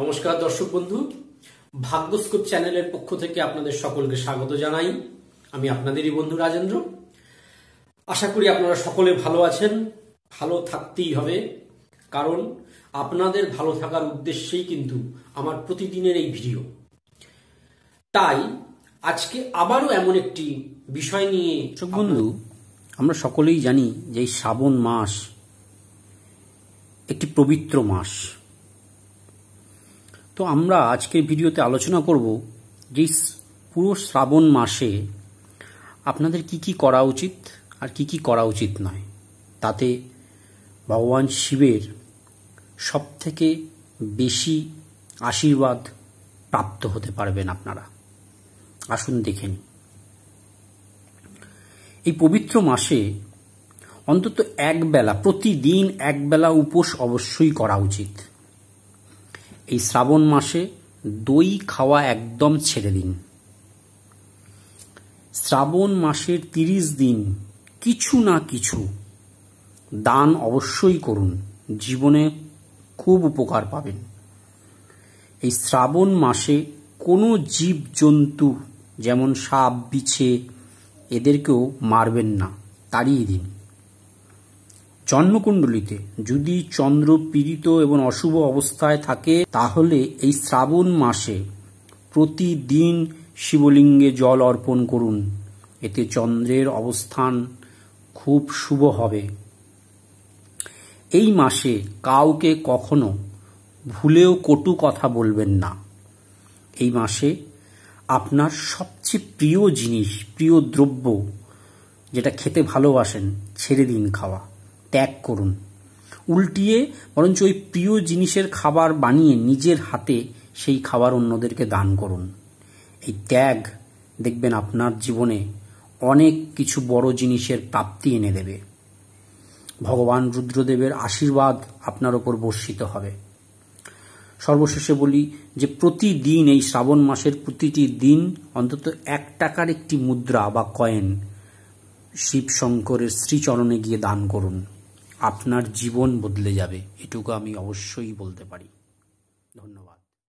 নমস্কার দর্শক বন্ধু। ভাগ্যস্কোপ চ্যানেলের পক্ষ থেকে আপনাদের সকলকে স্বাগত জানাই। আমি আপনাদেরই বন্ধু রাজেন্দ্র। আশা করি আপনারা সকলে ভালো আছেন, ভালো থাকতেই হবে। কারণ আপনাদের ভালো থাকার উদ্দেশ্যেই কিন্তু আমার প্রতিদিনের এই ভিডিও। তাই আজকে আবারও এমন একটি বিষয় নিয়ে বন্ধু, আমরা সকলেই জানি যে এই শ্রাবণ মাস একটি পবিত্র মাস। তো আমরা আজকের ভিডিওতে আলোচনা করব যে পুরো শ্রাবণ মাসে আপনাদের কি কি করা উচিত আর কি কি করা উচিত নয়। তাতে ভগবান শিবের সব থেকে বেশি আশীর্বাদ প্রাপ্ত হতে পারবেন আপনারা। আসুন দেখে নিই। এই পবিত্র মাসে অন্তত একবেলা, প্রতিদিন একবেলা উপোস অবশ্যই করা উচিত। এই শ্রাবণ মাসে দই খাওয়া একদম ছেড়ে দিন। শ্রাবণ মাসের তিরিশ দিন কিছু না কিছু দান অবশ্যই করুন, জীবনে খুব উপকার পাবেন। এই শ্রাবণ মাসে কোনো জীব জন্তু যেমন সাপ, বিছে, এদেরকেও মারবেন না, তাড়িয়ে দিন। জন্মকুণ্ডলিতে যদি চন্দ্র পীড়িত এবং অশুভ অবস্থায় থাকে, তাহলে এই শ্রাবণ মাসে প্রতিদিন শিবলিঙ্গে জল অর্পণ করুন। এতে চন্দ্রের অবস্থান খুব শুভ হবে। এই মাসে কাউকে কখনো ভুলেও কটু কথা বলবেন না। এই মাসে আপনার সবচেয়ে প্রিয় জিনিস, প্রিয় দ্রব্য, যেটা খেতে ভালোবাসেন, ছেড়ে দিন খাওয়া। ত্যাগ করুন। উল্টিয়ে বরঞ্চ ওই প্রিয় জিনিসের খাবার বানিয়ে নিজের হাতে সেই খাবার অন্যদেরকে দান করুন। এই ত্যাগ দেখবেন আপনার জীবনে অনেক কিছু বড় জিনিসের প্রাপ্তি এনে দেবে। ভগবান রুদ্রদেবের আশীর্বাদ আপনার ওপর বর্ষিত হবে। সর্বশেষে বলি যে প্রতিদিন এই শ্রাবণ মাসের প্রতিটি দিন অন্তত এক টাকার একটি মুদ্রা বা কয়েন শিব শঙ্করের শ্রীচরণে গিয়ে দান করুন। আপনার জীবন বদলে যাবে। এটুকু আমি অবশ্যই বলতে পারি। ধন্যবাদ।